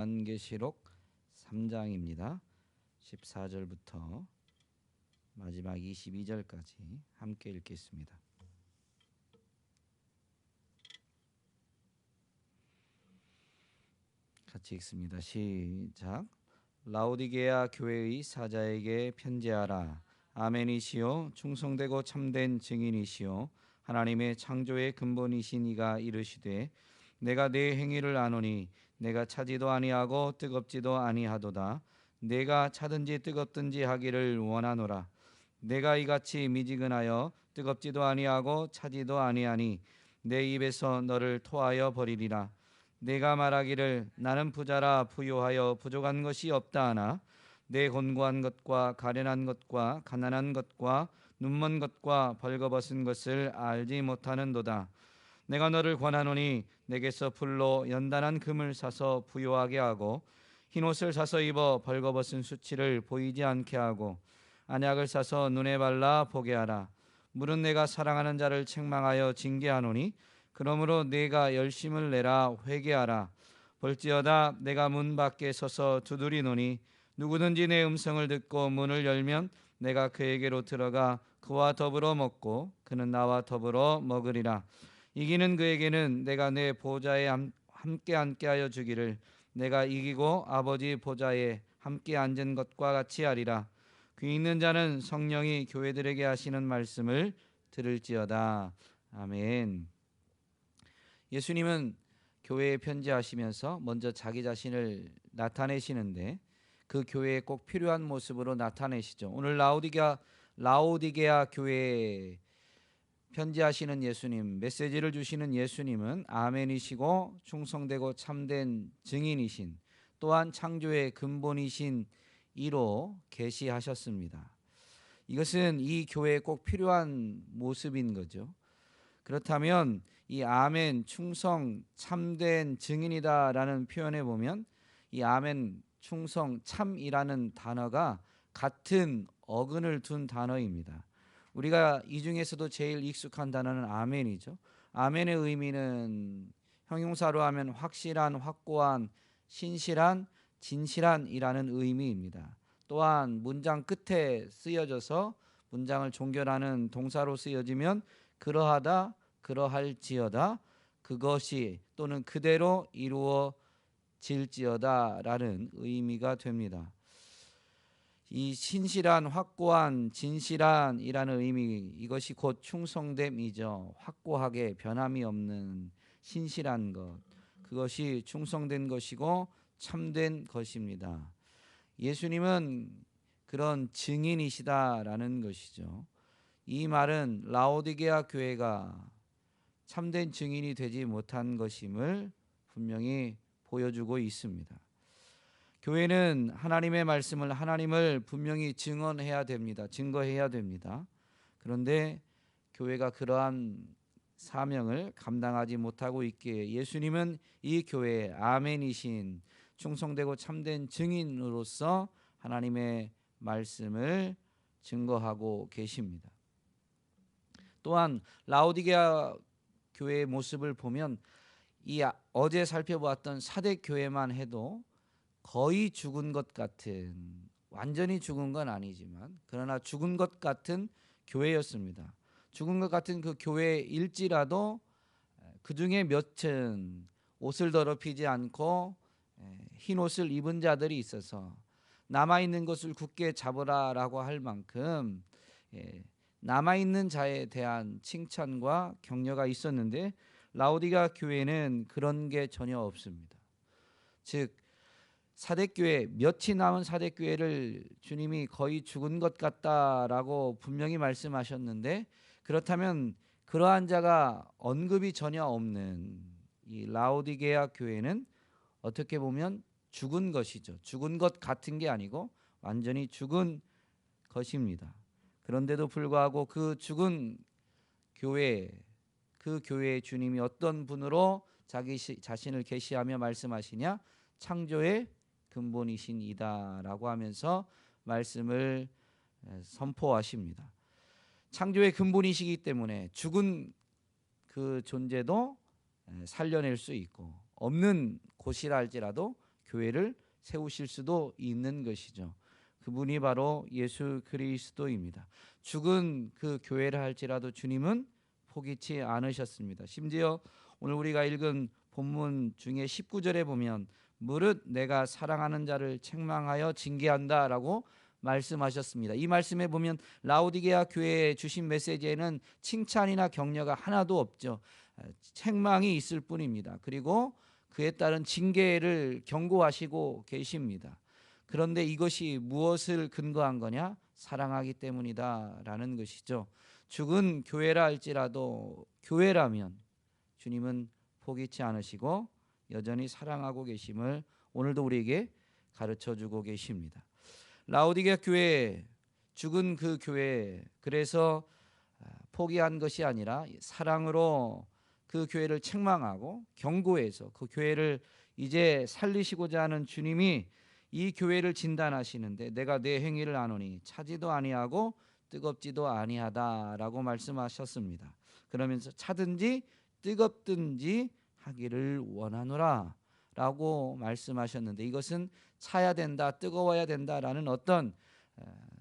요한계시록 3장입니다. 14절부터 마지막 22절까지 함께 읽겠습니다. 같이 읽습니다. 시작. 라오디게아 교회의 사자에게 편지하라. 아멘이시요 충성되고 참된 증인이시요 하나님의 창조의 근본이신 이가 이르시되 내가 내 행위를 아노니 내가 차지도 아니하고 뜨겁지도 아니하도다. 내가 차든지 뜨겁든지 하기를 원하노라. 내가 이같이 미지근하여 뜨겁지도 아니하고 차지도 아니하니 내 입에서 너를 토하여 버리리라. 내가 말하기를 나는 부자라 부요하여 부족한 것이 없다 하나? 내 곤고한 것과 가련한 것과 가난한 것과 눈먼 것과 벌거벗은 것을 알지 못하는도다 내가 너를 권하노니 내게서 풀로 연단한 금을 사서 부요하게 하고 흰 옷을 사서 입어 벌거벗은 수치를 보이지 않게 하고 안약을 사서 눈에 발라 보게 하라. 물은 내가 사랑하는 자를 책망하여 징계하노니 그러므로 내가 열심을 내라 회개하라. 볼지어다 내가 문 밖에 서서 두드리노니 누구든지 내 음성을 듣고 문을 열면 내가 그에게로 들어가 그와 더불어 먹고 그는 나와 더불어 먹으리라 이기는 그에게는 내가 내 보좌에 함께 앉게 하여 주기를 내가 이기고 아버지 보좌에 함께 앉은 것과 같이 하리라. 귀 있는 자는 성령이 교회들에게 하시는 말씀을 들을지어다. 아멘. 예수님은 교회에 편지하시면서 먼저 자기 자신을 나타내시는데 그 교회에 꼭 필요한 모습으로 나타내시죠. 오늘 라오디게아 라오디게아 교회에 편지하시는 예수님, 메시지를 주시는 예수님은 아멘이시고 충성되고 참된 증인이신 또한 창조의 근본이신 이로 계시하셨습니다. 이것은 이 교회에 꼭 필요한 모습인 거죠. 그렇다면 이 아멘 충성 참된 증인이다라는 표현에 보면 이 아멘 충성 참이라는 단어가 같은 어근을 둔 단어입니다. 우리가 이 중에서도 제일 익숙한 단어는 아멘이죠. 아멘의 의미는 형용사로 하면 확실한, 확고한, 신실한, 진실한이라는 의미입니다. 또한 문장 끝에 쓰여져서 문장을 종결하는 동사로 쓰여지면 그러하다, 그러할지어다, 그것이 또는 그대로 이루어질지어다라는 의미가 됩니다. 이 신실한 확고한 진실한이라는 의미 이것이 곧 충성됨이죠. 확고하게 변함이 없는 신실한 것 그것이 충성된 것이고 참된 것입니다. 예수님은 그런 증인이시다라는 것이죠. 이 말은 라오디게아 교회가 참된 증인이 되지 못한 것임을 분명히 보여주고 있습니다. 교회는 하나님의 말씀을 하나님을 분명히 증언해야 됩니다. 증거해야 됩니다. 그런데 교회가 그러한 사명을 감당하지 못하고 있기에 예수님은 이 교회의 아멘이신 충성되고 참된 증인으로서 하나님의 말씀을 증거하고 계십니다. 또한 라오디게아 교회의 모습을 보면 이 어제 살펴보았던 사대 교회만 해도 거의 죽은 것 같은 완전히 죽은 건 아니지만 그러나 죽은 것 같은 교회였습니다. 죽은 것 같은 그 교회일지라도 그 중에 몇은 옷을 더럽히지 않고 흰 옷을 입은 자들이 있어서 남아 있는 것을 굳게 잡으라라고 할 만큼 남아 있는 자에 대한 칭찬과 격려가 있었는데 라우디가 교회는 그런 게 전혀 없습니다. 즉 사대교회 몇이 남은 사대교회를 주님이 거의 죽은 것 같다라고 분명히 말씀하셨는데 그렇다면 그러한 자가 언급이 전혀 없는 이 라오디게아 교회는 어떻게 보면 죽은 것이죠. 죽은 것 같은 게 아니고 완전히 죽은 것입니다. 그런데도 불구하고 그 죽은 교회 그 교회의 주님이 어떤 분으로 자기 자신을 계시하며 말씀하시냐 창조의 근본이신 이다라고 하면서 말씀을 선포하십니다. 창조의 근본이시기 때문에 죽은 그 존재도 살려낼 수 있고 없는 곳이라 할지라도 교회를 세우실 수도 있는 것이죠. 그분이 바로 예수 그리스도입니다. 죽은 그 교회를 할지라도 주님은 포기치 않으셨습니다. 심지어 오늘 우리가 읽은 본문 중에 19절에 보면 무릇 내가 사랑하는 자를 책망하여 징계한다라고 말씀하셨습니다. 이 말씀에 보면 라오디게아 교회에 주신 메시지에는 칭찬이나 격려가 하나도 없죠. 책망이 있을 뿐입니다. 그리고 그에 따른 징계를 경고하시고 계십니다. 그런데 이것이 무엇을 근거한 거냐? 사랑하기 때문이다라는 것이죠. 죽은 교회라 할지라도 교회라면 주님은 포기치 않으시고 여전히 사랑하고 계심을 오늘도 우리에게 가르쳐 주고 계십니다. 라오디게 교회 죽은 그 교회 그래서 포기한 것이 아니라 사랑으로 그 교회를 책망하고 경고해서 그 교회를 이제 살리시고자 하는 주님이 이 교회를 진단하시는데 내가 내 행위를 아노니 차지도 아니하고 뜨겁지도 아니하다라고 말씀하셨습니다. 그러면서 차든지 뜨겁든지 하기를 원하노라 라고 말씀하셨는데 이것은 차야 된다 뜨거워야 된다라는 어떤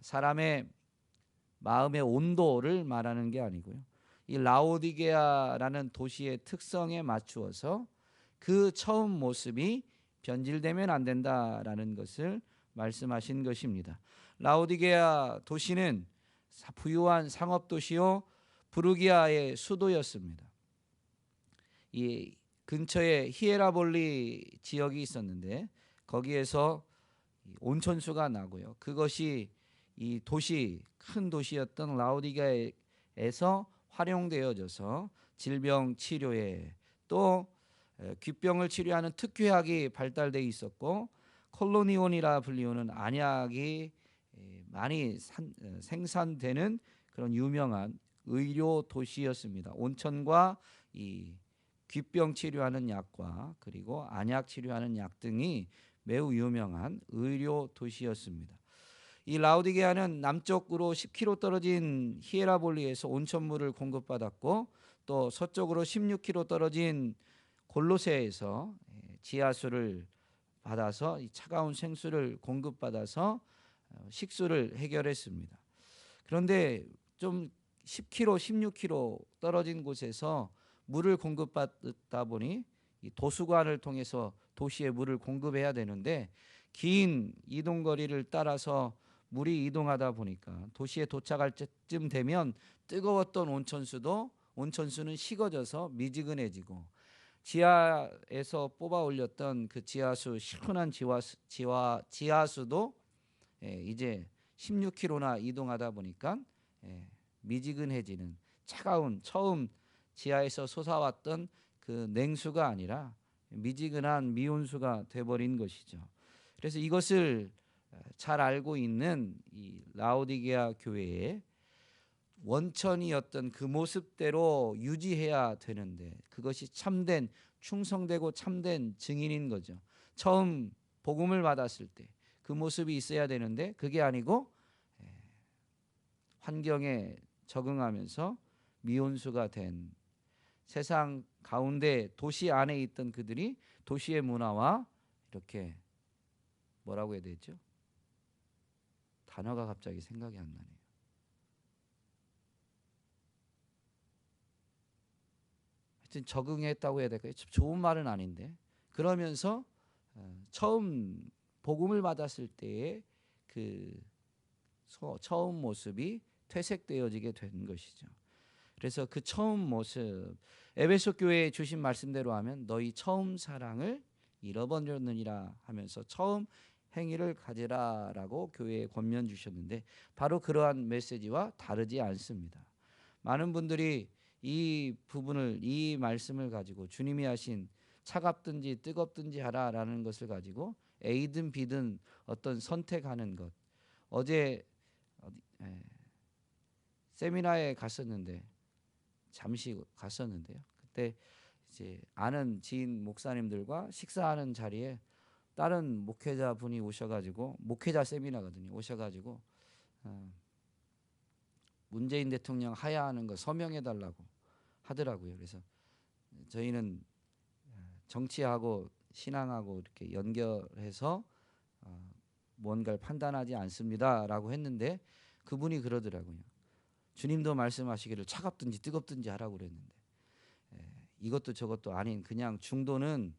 사람의 마음의 온도를 말하는 게 아니고요. 이 라오디게아라는 도시의 특성에 맞추어서 그 처음 모습이 변질되면 안 된다라는 것을 말씀하신 것입니다. 라오디게아 도시는 부유한 상업 도시요 부르기아의 수도였습니다. 이 근처에 히에라볼리 지역이 있었는데 거기에서 온천수가 나고요. 그것이 이 도시 큰 도시였던 라오디게아에서 활용되어져서 질병 치료에 또 귀병을 치료하는 특효약이 발달돼 있었고 콜로니온이라 불리우는 안약이 많이 산, 생산되는 그런 유명한 의료 도시였습니다. 온천과 이 귀병 치료하는 약과 그리고 안약 치료하는 약 등이 매우 유명한 의료 도시였습니다. 이 라우디게아는 남쪽으로 10km 떨어진 히에라볼리에서 온천물을 공급받았고 또 서쪽으로 16km 떨어진 골로새에서 예, 지하수를 받아서 차가운 생수를 공급받아서 어, 식수를 해결했습니다. 그런데 좀 10km, 16km 떨어진 곳에서 물을 공급받다 보니 도수관을 통해서 도시에 물을 공급해야 되는데 긴 이동 거리를 따라서 물이 이동하다 보니까 도시에 도착할 때쯤 되면 뜨거웠던 온천수도 온천수는 식어져서 미지근해지고 지하에서 뽑아 올렸던 그 지하수 시원한 지하수, 지하, 지하수도 예, 이제 16km나 이동하다 보니까 예, 미지근해지는 차가운 처음 지하에서 솟아왔던 그 냉수가 아니라 미지근한 미온수가 돼버린 것이죠. 그래서 이것을 잘 알고 있는 이 라오디게아 교회의 원천이었던 그 모습대로 유지해야 되는데 그것이 참된 충성되고 참된 증인인 거죠. 처음 복음을 받았을 때 그 모습이 있어야 되는데 그게 아니고 예, 환경에 적응하면서 미온수가 된 세상 가운데 도시 안에 있던 그들이 도시의 문화와 이렇게 뭐라고 해야 되죠? 단어가 갑자기 생각이 안 나네요. 하여튼 적응했다고 해야 될까요? 좋은 말은 아닌데 그러면서 어, 처음 복음을 받았을 때의 그 처음 모습이 퇴색되어지게 된 것이죠. 그래서 그 처음 모습 에베소 교회에 주신 말씀대로 하면 너희 처음 사랑을 잃어버렸느니라 하면서 처음 행위를 가지라라고 교회에 권면 주셨는데 바로 그러한 메시지와 다르지 않습니다. 많은 분들이 이 부분을 이 말씀을 가지고 주님이 하신 차갑든지 뜨겁든지 하라라는 것을 가지고 A든 B든 어떤 선택하는 것. 어제 에, 세미나에 갔었는데 잠시 갔었는데요. 그때 이제 아는 지인 목사님들과 식사하는 자리에 다른 목회자 분이 오셔가지고 목회자 세미나거든요. 오셔가지고 어, 문재인 대통령 하야하는 거 서명해 달라고 하더라고요. 그래서 저희는 정치하고 신앙하고 이렇게 연결해서 어, 뭔가를 판단하지 않습니다라고 했는데 그분이 그러더라고요. 주님도 말씀하시기를 차갑든지 뜨겁든지 하라고 그랬는데 예, 이것도 저것도 아닌 그냥 중도는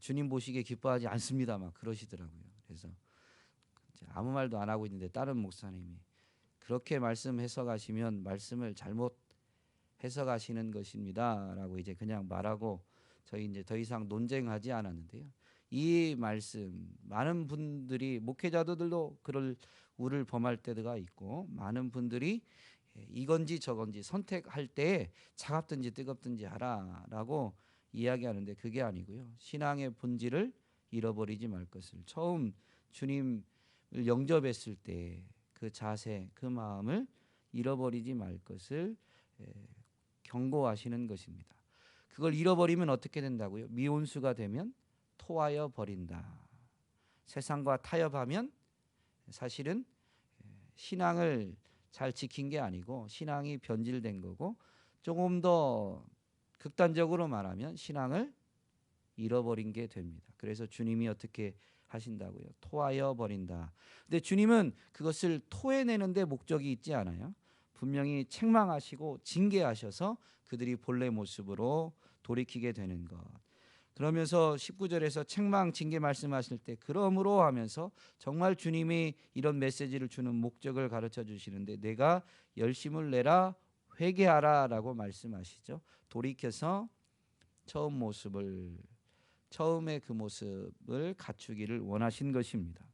주님 보시기에 기뻐하지 않습니다 막 그러시더라고요. 그래서 아무 말도 안 하고 있는데 다른 목사님이 그렇게 말씀 해석하시면 말씀을 잘못 해석하시는 것입니다라고 이제 그냥 말하고 저희 이제 더 이상 논쟁하지 않았는데요. 이 말씀 많은 분들이 목회자들도 그럴 우를 범할 때가 있고 많은 분들이 예, 이건지 저건지 선택할 때 차갑든지 뜨겁든지 하라라고 이야기하는데 그게 아니고요. 신앙의 본질을 잃어버리지 말 것을 처음 주님을 영접했을 때 그 자세, 그 마음을 잃어버리지 말 것을 예, 경고하시는 것입니다. 그걸 잃어버리면 어떻게 된다고요? 미온수가 되면 토하여 버린다. 세상과 타협하면 사실은 예, 신앙을 잘 지킨 게 아니고 신앙이 변질된 거고 조금 더 극단적으로 말하면 신앙을 잃어버린 게 됩니다. 그래서 주님이 어떻게 하신다고요? 토하여 버린다. 근데 주님은 그것을 토해내는데 목적이 있지 않아요. 분명히 책망하시고 징계하셔서 그들이 본래 모습으로 돌이키게 되는 것. 그러면서 19절에서 책망 징계 말씀하실 때 그러므로 하면서 정말 주님이 이런 메시지를 주는 목적을 가르쳐 주시는데 내가 열심을 내라 회개하라라고 말씀하시죠. 돌이켜서 처음 모습을 처음의 그 모습을 갖추기를 원하신 것입니다.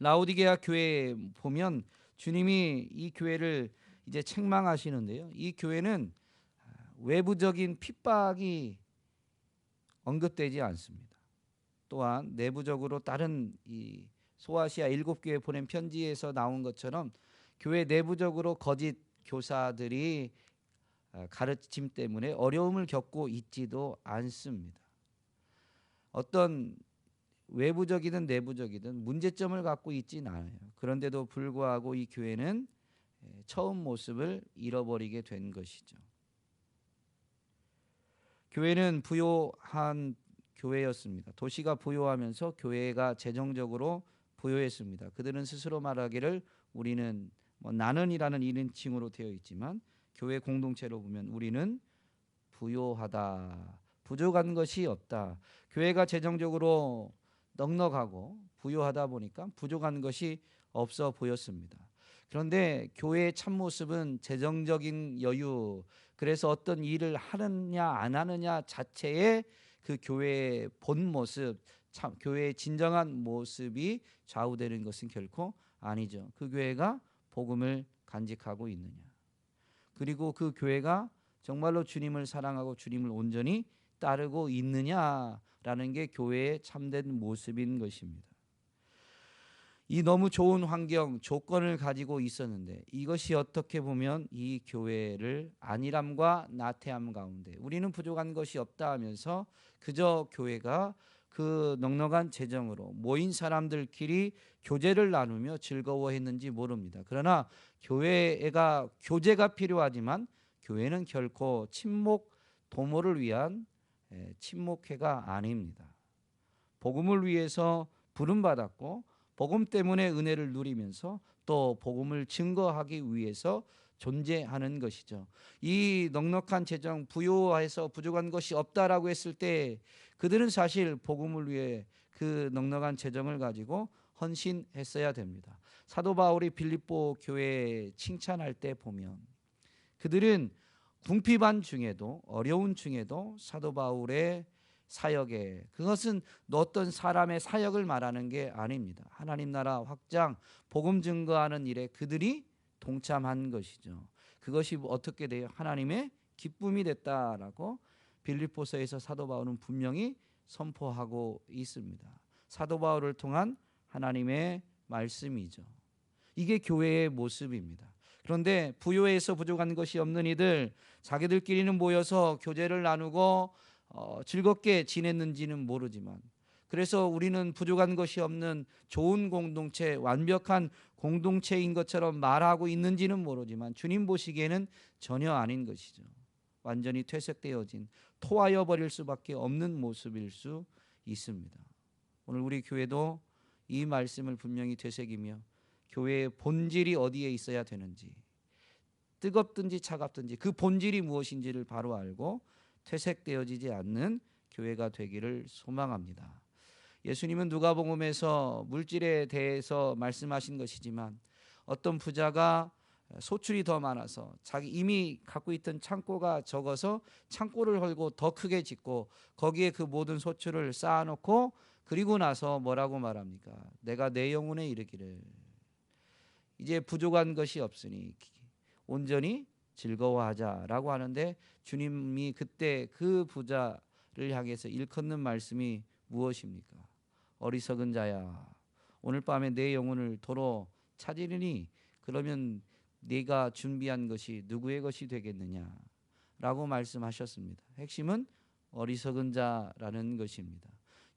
라오디게아 교회 보면 주님이 이 교회를 이제 책망하시는데요. 이 교회는 외부적인 핍박이 언급되지 않습니다. 또한 내부적으로 다른 이 소아시아 일곱 교회 보낸 편지에서 나온 것처럼 교회 내부적으로 거짓 교사들이 가르침 때문에 어려움을 겪고 있지도 않습니다. 어떤 외부적이든 내부적이든 문제점을 갖고 있진 않아요. 그런데도 불구하고 이 교회는 처음 모습을 잃어버리게 된 것이죠. 교회는 부요한 교회였습니다. 도시가 부요하면서 교회가 재정적으로 부요했습니다. 그들은 스스로 말하기를 우리는 뭐 나는이라는 이름칭으로 되어 있지만 교회 공동체로 보면 우리는 부요하다. 부족한 것이 없다. 교회가 재정적으로 넉넉하고 부요하다 보니까 부족한 것이 없어 보였습니다. 그런데 교회의 참모습은 재정적인 여유, 그래서 어떤 일을 하느냐 안 하느냐 자체의 그 교회의 본 모습, 참 교회의 진정한 모습이 좌우되는 것은 결코 아니죠. 그 교회가 복음을 간직하고 있느냐. 그리고 그 교회가 정말로 주님을 사랑하고 주님을 온전히 따르고 있느냐라는 게 교회의 참된 모습인 것입니다. 이 너무 좋은 환경, 조건을 가지고 있었는데 이것이 어떻게 보면 이 교회를 안일함과 나태함 가운데 우리는 부족한 것이 없다 하면서 그저 교회가 그 넉넉한 재정으로 모인 사람들끼리 교제를 나누며 즐거워했는지 모릅니다. 그러나 교회가 교제가 필요하지만 교회는 결코 친목 도모를 위한 친목회가 아닙니다. 복음을 위해서 부름 받았고 복음 때문에 은혜를 누리면서 또 복음을 증거하기 위해서 존재하는 것이죠. 이 넉넉한 재정 부요해서 부족한 것이 없다라고 했을 때 그들은 사실 복음을 위해 그 넉넉한 재정을 가지고 헌신했어야 됩니다. 사도 바울이 빌립보 교회 칭찬할 때 보면 그들은 궁핍한 중에도 어려운 중에도 사도 바울의 사역에 그것은 어떤 사람의 사역을 말하는 게 아닙니다. 하나님 나라 확장, 복음 증거하는 일에 그들이 동참한 것이죠. 그것이 어떻게 돼요? 하나님의 기쁨이 됐다라고 빌립보서에서 사도 바울은 분명히 선포하고 있습니다. 사도 바울을 통한 하나님의 말씀이죠. 이게 교회의 모습입니다. 그런데 부요에서 부족한 것이 없는 이들 자기들끼리는 모여서 교제를 나누고 어, 즐겁게 지냈는지는 모르지만 그래서 우리는 부족한 것이 없는 좋은 공동체, 완벽한 공동체인 것처럼 말하고 있는지는 모르지만 주님 보시기에는 전혀 아닌 것이죠. 완전히 퇴색되어진 토하여 버릴 수밖에 없는 모습일 수 있습니다. 오늘 우리 교회도 이 말씀을 분명히 되새기며 교회의 본질이 어디에 있어야 되는지 뜨겁든지 차갑든지 그 본질이 무엇인지를 바로 알고 퇴색되어지지 않는 교회가 되기를 소망합니다. 예수님은 누가복음에서 물질에 대해서 말씀하신 것이지만 어떤 부자가 소출이 더 많아서 자기 이미 갖고 있던 창고가 적어서 창고를 헐고 더 크게 짓고 거기에 그 모든 소출을 쌓아놓고 그리고 나서 뭐라고 말합니까? 내가 내 영혼에 이르기를 이제 부족한 것이 없으니 온전히 즐거워하자라고 하는데 주님이 그때 그 부자를 향해서 일컫는 말씀이 무엇입니까? 어리석은 자야 오늘 밤에 내 영혼을 도로 찾으리니 그러면 네가 준비한 것이 누구의 것이 되겠느냐라고 말씀하셨습니다. 핵심은 어리석은 자라는 것입니다.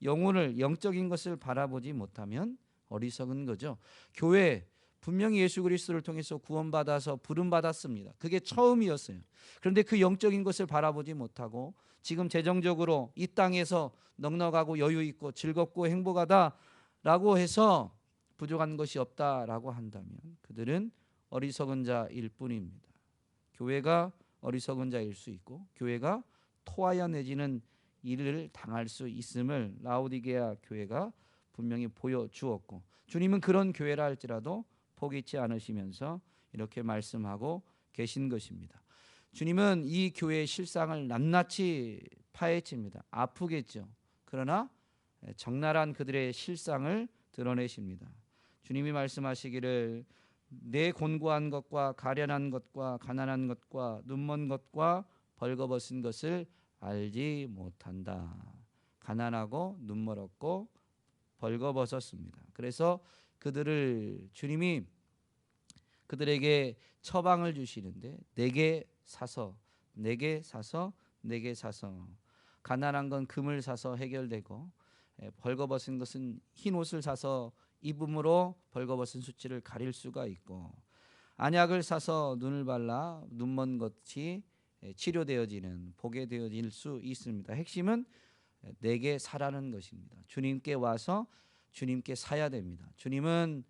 영혼을 영적인 것을 바라보지 못하면 어리석은 거죠. 교회 분명히 예수 그리스도를 통해서 구원받아서 부름 받았습니다. 그게 처음이었어요. 그런데 그 영적인 것을 바라보지 못하고 지금 재정적으로 이 땅에서 넉넉하고 여유 있고 즐겁고 행복하다라고 해서 부족한 것이 없다라고 한다면 그들은 어리석은 자일 뿐입니다. 교회가 어리석은 자일 수 있고 교회가 토하여 내지는 일을 당할 수 있음을 라오디게아 교회가 분명히 보여 주었고 주님은 그런 교회라 할지라도 포기치 않으시면서 이렇게 말씀하고 계신 것입니다. 주님은 이 교회의 실상을 낱낱이 파헤칩니다. 아프겠죠. 그러나 적나라한 그들의 실상을 드러내십니다. 주님이 말씀하시기를 내 곤고한 것과 가련한 것과 가난한 것과 눈먼 것과 벌거벗은 것을 알지 못한다. 가난하고 눈멀었고 벌거벗었습니다. 그래서 그들을 주님이 그들에게 처방을 주시는데 내게 사서 내게 사서 내게 사서 가난한 건 금을 사서 해결되고 벌거벗은 것은 흰 옷을 사서 입음으로 벌거벗은 수치를 가릴 수가 있고 안약을 사서 눈을 발라 눈먼 것이 치료되어지는 보게 되어질 수 있습니다. 핵심은 내게 사라는 것입니다. 주님께 와서 주님께 사야 됩니다. 주님은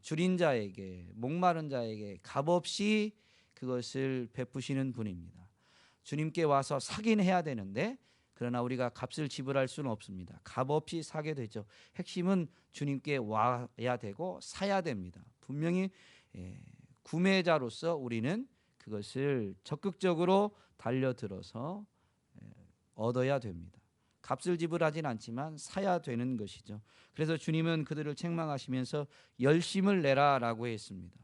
줄인 자에게 목마른 자에게 값없이 그것을 베푸시는 분입니다. 주님께 와서 사긴 해야 되는데 그러나 우리가 값을 지불할 수는 없습니다. 값없이 사게 되죠. 핵심은 주님께 와야 되고 사야 됩니다. 분명히 구매자로서 우리는 그것을 적극적으로 달려들어서 얻어야 됩니다. 값을 지불하진 않지만 사야 되는 것이죠. 그래서 주님은 그들을 책망하시면서 열심을 내라라고 했습니다.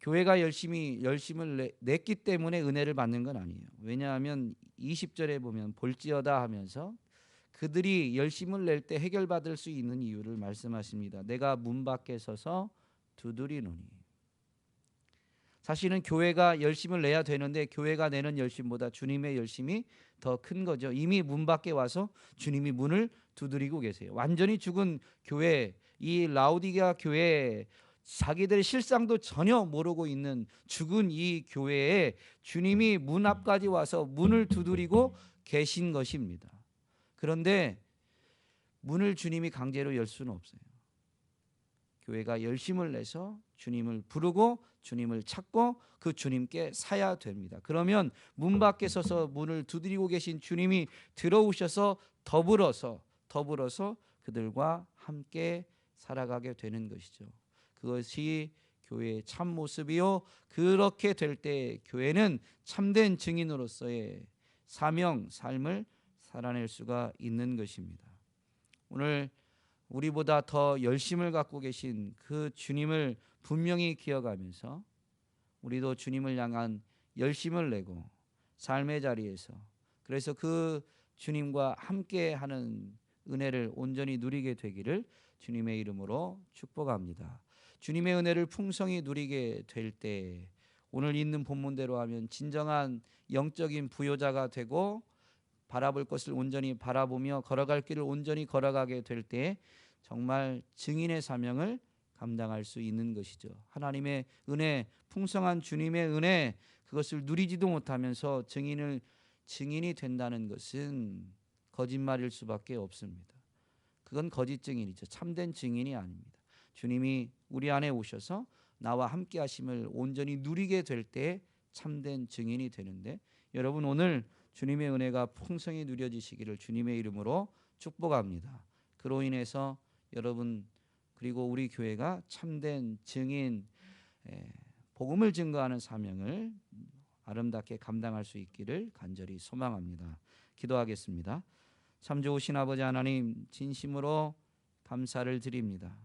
교회가 열심히 열심을 냈기 때문에 은혜를 받는 건 아니에요. 왜냐하면 20절에 보면 볼지어다 하면서 그들이 열심을 낼 때 해결받을 수 있는 이유를 말씀하십니다. 내가 문 밖에 서서 두드리노니. 사실은 교회가 열심을 내야 되는데 교회가 내는 열심보다 주님의 열심이 더 큰 거죠. 이미 문 밖에 와서 주님이 문을 두드리고 계세요. 완전히 죽은 교회, 이 라우디게아 교회 자기들의 실상도 전혀 모르고 있는 죽은 이 교회에 주님이 문 앞까지 와서 문을 두드리고 계신 것입니다. 그런데 문을 주님이 강제로 열 수는 없어요. 교회가 열심을 내서 주님을 부르고 주님을 찾고 그 주님께 사야 됩니다. 그러면 문 밖에 서서 문을 두드리고 계신 주님이 들어오셔서 더불어서 더불어서 그들과 함께 살아가게 되는 것이죠. 그것이 교회의 참 모습이요. 그렇게 될 때 교회는 참된 증인으로서의 사명 삶을 살아낼 수가 있는 것입니다. 오늘 우리보다 더 열심을 갖고 계신 그 주님을 분명히 기억하면서 우리도 주님을 향한 열심을 내고 삶의 자리에서 그래서 그 주님과 함께 하는 은혜를 온전히 누리게 되기를 주님의 이름으로 축복합니다. 주님의 은혜를 풍성히 누리게 될 때 오늘 있는 본문대로 하면 진정한 영적인 부요자가 되고 바라볼 것을 온전히 바라보며 걸어갈 길을 온전히 걸어가게 될 때 정말 증인의 사명을 감당할 수 있는 것이죠. 하나님의 은혜, 풍성한 주님의 은혜, 그것을 누리지도 못하면서 증인을 증인이 된다는 것은 거짓말일 수밖에 없습니다. 그건 거짓 증인이죠. 참된 증인이 아닙니다. 주님이 우리 안에 오셔서 나와 함께 하심을 온전히 누리게 될 때 참된 증인이 되는데 여러분 오늘 주님의 은혜가 풍성히 누려지시기를 주님의 이름으로 축복합니다. 그로 인해서 여러분 그리고 우리 교회가 참된 증인 에, 복음을 증거하는 사명을 아름답게 감당할 수 있기를 간절히 소망합니다. 기도하겠습니다. 참 좋으신 아버지 하나님 진심으로 감사를 드립니다.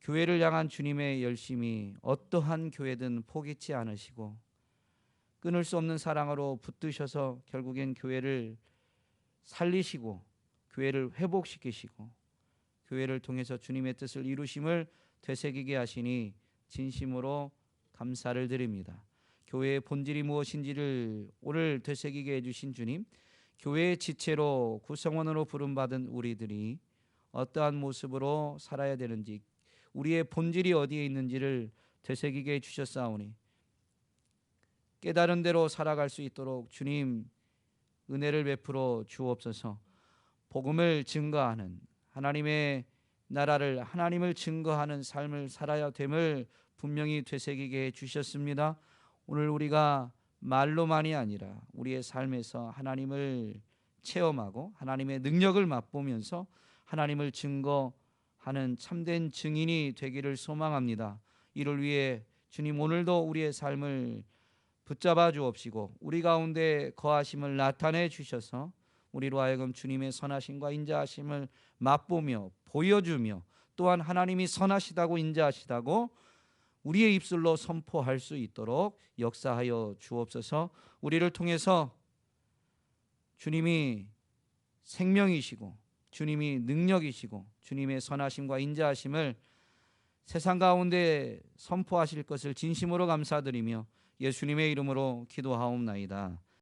교회를 향한 주님의 열심이 어떠한 교회든 포기치 않으시고 끊을 수 없는 사랑으로 붙드셔서 결국엔 교회를 살리시고 교회를 회복시키시고 교회를 통해서 주님의 뜻을 이루심을 되새기게 하시니 진심으로 감사를 드립니다. 교회의 본질이 무엇인지를 오늘 되새기게 해주신 주님, 교회의 지체로 구성원으로 부름받은 우리들이 어떠한 모습으로 살아야 되는지, 우리의 본질이 어디에 있는지를 되새기게 해주셨사오니 깨달은 대로 살아갈 수 있도록 주님 은혜를 베풀어 주옵소서. 복음을 증거하는 하나님의 나라를 하나님을 증거하는 삶을 살아야 됨을 분명히 되새기게 해 주셨습니다. 오늘 우리가 말로만이 아니라 우리의 삶에서 하나님을 체험하고 하나님의 능력을 맛보면서 하나님을 증거하는 참된 증인이 되기를 소망합니다. 이를 위해 주님 오늘도 우리의 삶을 붙잡아 주옵시고 우리 가운데 거하심을 나타내 주셔서 우리로 하여금 주님의 선하심과 인자하심을 맛보며 보여주며 또한 하나님이 선하시다고 인자하시다고 우리의 입술로 선포할 수 있도록 역사하여 주옵소서. 우리를 통해서 주님이 생명이시고 주님이 능력이시고 주님의 선하심과 인자하심을 세상 가운데 선포하실 것을 진심으로 감사드리며 예수님의 이름으로 기도하옵나이다.